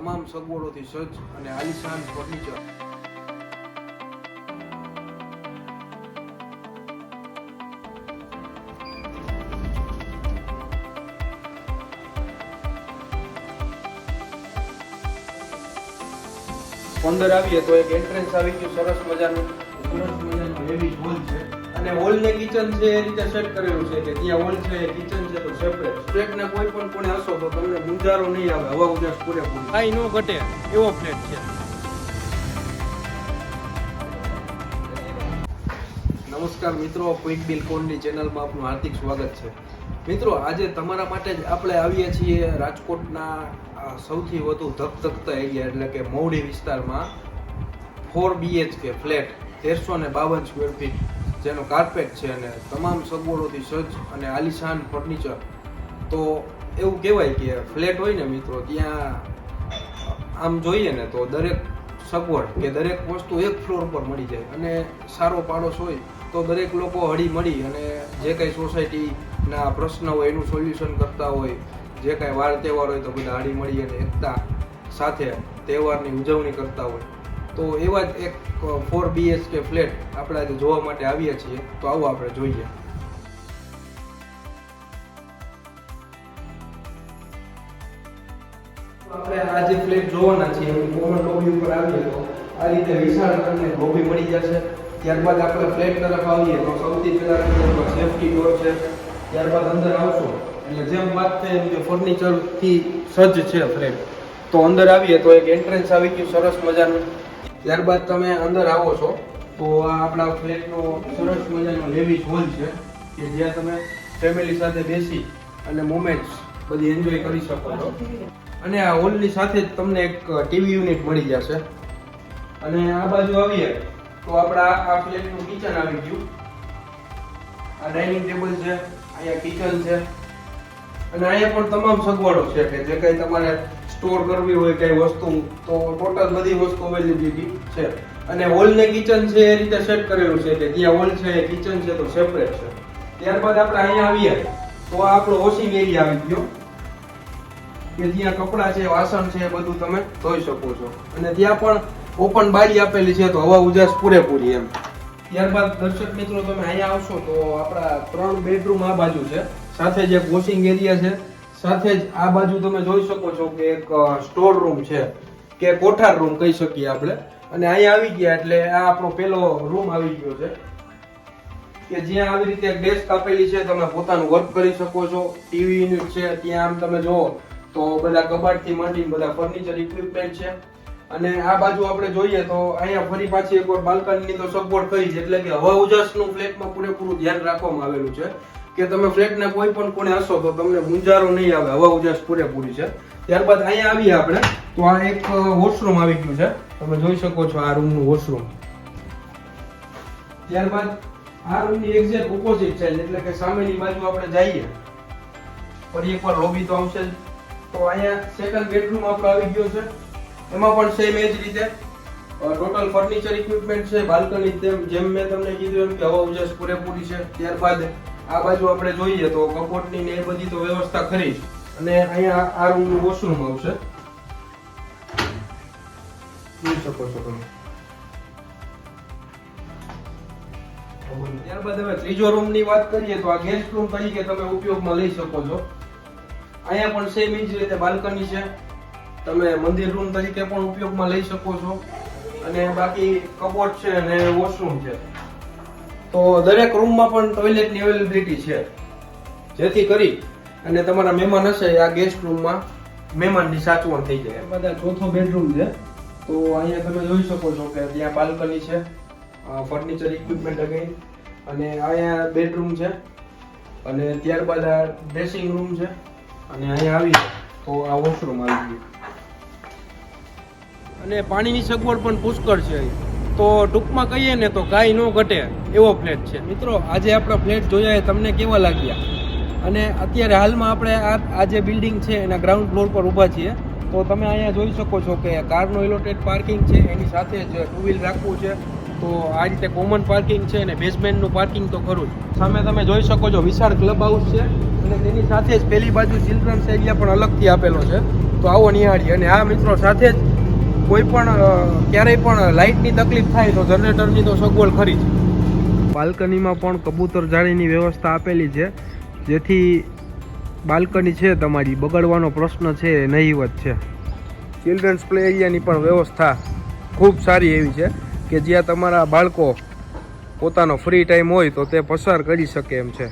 તમામ સગવડોથી સજ્જ અને આલિશાન ફર્નિચર. પંદર આવીએ તો એક એન્ટ્રન્સ આવી ગયું, સરસ મજાનું. અને હોલ ને કિચન છે એ રીતે સેટ કરેલું છે કે ત્યાં હોલ છે કિચન છે તો સેપરેટ ફ્લેટ ને કોઈ પણ કોને હશો તો તમને ગુંજારો નહીં આવે. હવા ઉજાસ પૂરેપૂરી. કાંઈ નો ઘટે. એવો ફ્લેટ છે. નમસ્કાર મિત્રો ક્વિક બિલ કોનની ચેનલમાં આપનું હાર્દિક સ્વાગત છે. મિત્રો આજે તમારા માટે જ આપણે આવીએ છીએ રાજકોટના સૌથી વધુ ધકધકતા એરિયા એટલે કે મૌડી વિસ્તારમાં ફોર બીએચકે ફ્લેટ તેરસો ને બાવન સ્ક્વેર ફીટ જેનો કાર્પેટ છે અને તમામ સગવડોથી સજ્જ અને આલિશાન ફર્નિચર તો એવું કહેવાય કે ફ્લેટ હોય ને મિત્રો, ત્યાં આમ જોઈએ ને તો દરેક સગવડ કે દરેક વસ્તુ એક ફ્લોર પર મળી જાય અને સારો પાડોશ હોય તો દરેક લોકો હળી મળી અને જે કંઈ સોસાયટીના પ્રશ્ન હોય એનું સોલ્યુશન કરતા હોય, જે કાંઈ વાર તહેવાર હોય તો બધા હળી મળી અને એકતા સાથે તહેવારની ઉજવણી કરતા હોય. તો એવા જ એક ફોર બીએચકે ફ્લેટ આપણે જોવા માટે આવીએ છીએ. તો આવો આપણે જોઈએ. આપણે આ જે ફ્લેટ જોવાના છીએ કોમન લોબી ઉપર આવીએ તો આ રીતે વિશાળ અને લોબી મળી જશે. ત્યારબાદ આપણે ફ્લેટ તરફ આવીએ તો સૌથી પહેલા અંદર સેફટી ડોર છે. ત્યારબાદ અંદર આવશો. એટલે જેમ વાત થઈ એમ કે ફર્નિચરથી સજ્જ છે ફ્લેટ તો અંદર આવીએ તો એક એન્ટ્રન્સ આવી ગયું, સરસ મજાનું. ત્યારબાદ તમે અંદર આવો છો, તો આ આપણા ફ્લેટનો સરસ મજાનો લેવિશ હોલ છે, કે જ્યાં તમે ફેમિલી સાથે બેસી અને મોમેન્ટ્સ બધી એન્જોય કરી શકો છો. અને આ હોલની સાથે જ તમને એક ટીવી યુનિટ મળી જશે. અને આ બાજુ આવીએ, તો આપણા આ ફ્લેટનું કિચન આવી ગયું. આ ડાઇનિંગ ટેબલ છે, અહીંયા કિચન છે. અને અહીંયા પણ તમામ સગવડો છે, કે જે કંઈ તમારે સ્ટોર કરવી હોય કઈ વસ્તુ, તો ટોટલ બધી વસ્તુ અવેલેબિલિટી છે. અને હોલ ને કિચન છે એ રીતે સેટ કરેલું છે કે ત્યાં હોલ છે કિચન છે તો સેપરેટ છે. ત્યારબાદ આપણે અહીંયા આવીએ, તો આપણો વોશિંગ એરિયા આવી ગયો. કે જ્યાં કપડાં છે, વાસણ છે બધું તમે ધોઈ શકો છો. અને ત્યાં પણ ઓપન બારી આપેલી છે, તો હવા ઉજાસ પૂરેપૂરી એમ. ત્યારબાદ દર્શક મિત્રો, તમે અહીંયા આવશો તો આપણા ત્રણ બેડરૂમ આ બાજુ છે. સાથે જ વોશિંગ એરિયા છે. સાથે જ આ બાજુ તમે જોઈ શકો છો કે એક સ્ટોર રૂમ છે કે કોઠાર રૂમ કહી શકીએ આપણે. અને અહીંયા આવી ગયા એટલે આ આપણો પેલો રૂમ આવી ગયો છે. કે જ્યાં આવી રીતે ડેસ્ક આપેલી છે, તમે પોતાનું વર્ક કરી શકો છો. ટીવી યુનિટ છે, ત્યાં આમ તમે જુઓ તો બધા કબાટથી માંડીને બધા ફર્નિચર ઇક્વિપમેન્ટ છે. અને આ બાજુ આપણે જોઈએ તો અહીંયા ફરી પાછી એકવાર બાલ્કનીની તો સગવડ કરી છે. એટલે કે હવા ઉજાસનું ફ્લેટમાં પૂરેપૂરું ધ્યાન રાખવામાં આવેલું છે. કે તમે ફ્લેટને કોઈ પણ કોને હશો તો તમને ગુંજારો નહીં આવે, હવા ઉજાસ પૂરેપૂરી છે. ત્યારબાદ અહીંયા આવીએ આપણે, તો આ એક વોશરૂમ આવી ગયું છે. તમે જોઈ શકો છો આ રૂમનું વોશરૂમ ત્યારબાદ આ રૂમની એક્ઝેક્ટ ઓપોઝિટ છે એટલે કે સામેની બાજુ આપણે જઈએ. ફરી એકવાર લોબી તો આવશે જ. તો અહીંયા સેકન્ડ બેડરૂમ આપણો આવી ગયો છે. એમાં પણ સેમ એ જ રીતે. ટોટલ ફર્નિચર ઇક્વિપમેન્ટ છે બાલ્કની જેમ જેમ મેં તમને કીધું એમ કે હવા ઉજાસ પૂરેપૂરી છે. ત્યારબાદ આ બાજુ આપણે જોઈએ તો કપોટની ને બધી તો વ્યવસ્થા ખરી અને અહીંયા આ રૂમનું વોશરૂમ આવશે. જોઈ શકો છો તમે. ત્યારબાદ હવે ત્રીજો રૂમની વાત કરીએ તો આ ગેસ્ટ રૂમ તરીકે તમે ઉપયોગમાં લઈ શકો છો. અહીંયા પણ સેમ જ રીતે બાલ્કની છે. તમે મંદિર રૂમ તરીકે પણ ઉપયોગમાં લઈ શકો છો. અને બાકી કપોટ છે અને વોશરૂમ છે. તો દરેક રૂમમાં પણ ટોયલેટની અવેલેબિલિટી છે. જેથી કરી અને તમારા મહેમાન હશે, આ ગેસ્ટ રૂમમાં મહેમાનની સાચવણ થઈ જાય. બધા ચોથો બેડરૂમ છે. તો અહીંયા તમે જોઈ શકો છો કે ત્યાં બાલ્કની છે ફર્નિચર ઇક્વિપમેન્ટ અગેન અને અહીંયા બેડરૂમ છે અને ત્યારબાદ આ ડ્રેસિંગ રૂમ છે અને અહીંયા આવી તો આ વોશરૂમ આવી ગયું. અને પાણીની સગવડ પણ પુષ્કળ છે તો ટૂંકમાં કહીએ ને તો કાંઈ ન ઘટે એવો ફ્લેટ છે. મિત્રો, આજે આપણા ફ્લેટ જોયા એ તમને કેવા લાગ્યા? અને અત્યારે હાલમાં આપણે આ આ જે બિલ્ડિંગ છે એના ગ્રાઉન્ડ ફ્લોર પર ઊભા છીએ. તો તમે અહીંયા જોઈ શકો છો કે કારનો એલોટેડ પાર્કિંગ છે, એની સાથે જ ટુ વ્હીલ રાખવું છે. તો આ રીતે કોમન પાર્કિંગ છે અને બેઝમેન્ટનું પાર્કિંગ તો ખરું જ. સામે તમે જોઈ શકો છો વિશાળ ક્લબ હાઉસ છે. અને તેની સાથે જ પેલી બાજુ ચિલ્ડ્રન્સ એરિયા પણ અલગથી આપેલો છે. તો આવો નિહાળીએ અને આ મિત્રો, સાથે જ કોઈ પણ ક્યારેય પણ લાઇટની તકલીફ થાય તો જનરેટરની તો સગવડ ખરી જ. બાલ્કનીમાં પણ કબૂતર જાળીની વ્યવસ્થા આપેલી છે, જેથી બાલ્કની છે તમારી. બગડવાનો પ્રશ્ન છે એ નહીવત છે. ચિલ્ડ્રન્સ પ્લે એરિયાની પણ વ્યવસ્થા ખૂબ સારી એવી છે કે જ્યાં તમારા બાળકો પોતાનો ફ્રી ટાઈમ હોય તો તે પસાર કરી શકે એમ છે.